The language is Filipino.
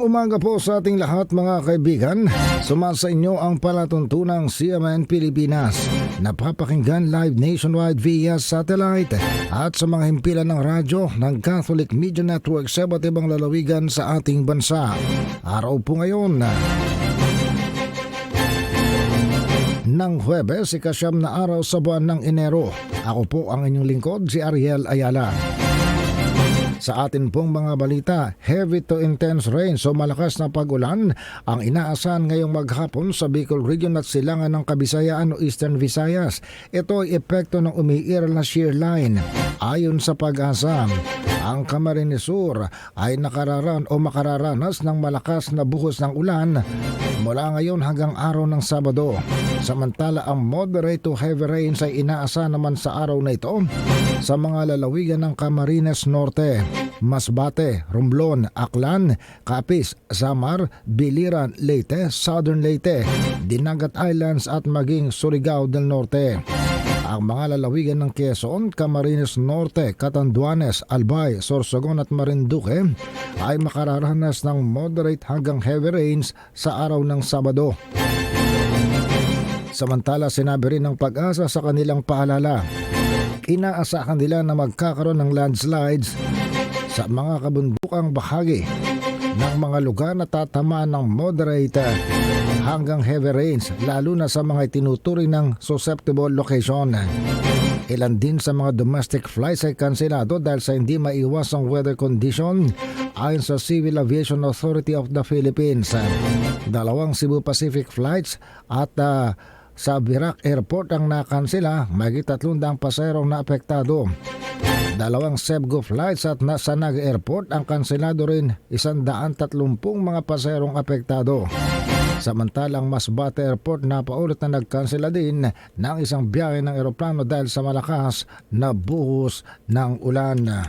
Umaga po sa ating lahat mga kaibigan. Sumasa inyo ang palatuntunang CMN Pilipinas. Napapakinggan live nationwide via satellite at sa mga himpilan ng radyo ng Catholic Media Network sa iba't ibang lalawigan sa ating bansa. Araw po ngayon ng Huwebes, ikasyam na araw sa buwan ng Enero. Ako po ang inyong lingkod, si Ariel Ayala. Sa atin pong mga balita, heavy to intense rain so malakas na pag-ulan ang inaasahan ngayong maghapon sa Bicol Region at silangan ng Kabisayaan o Eastern Visayas. Ito ay epekto ng umiiral na shear line. Ayon sa pag-asa, ang Camarines Sur ay nakararan o makararanas ng malakas na buhos ng ulan mula ngayon hanggang araw ng Sabado. Samantala ang moderate to heavy rains ay inaasahan naman sa araw na ito sa mga lalawigan ng Camarines Norte, Masbate, Romblon, Aklan, Capiz, Samar, Biliran, Leyte, Southern Leyte, Dinagat Islands at maging Surigao del Norte. Ang mga lalawigan ng Quezon, Camarines Norte, Catanduanes, Albay, Sorsogon at Marinduque ay makararanas ng moderate hanggang heavy rains sa araw ng Sabado. Samantala sinabi rin ng pag-asa sa kanilang paalala, inaasahan nila na magkakaroon ng landslides sa mga kabundukang bahagi ng mga lugar na tatamaan ng moderate hanggang heavy rains lalo na sa mga itinuturing ng susceptible location. Ilan din sa mga domestic flights ay kanselado dahil sa hindi maiwasang weather condition ayon sa Civil Aviation Authority of the Philippines. Dalawang Cebu Pacific flights at ah, sa Birac Airport ang nakansela, tatlong daang paserong na apektado. Dalawang Sebgo flights at nasa Naga Airport ang kanselado rin isang daan tatlumpung mga paserong apektado. Samantalang Masbate Airport na paulit na nagkansela din ng isang biyahe ng eroplano dahil sa malakas na buhos ng ulan.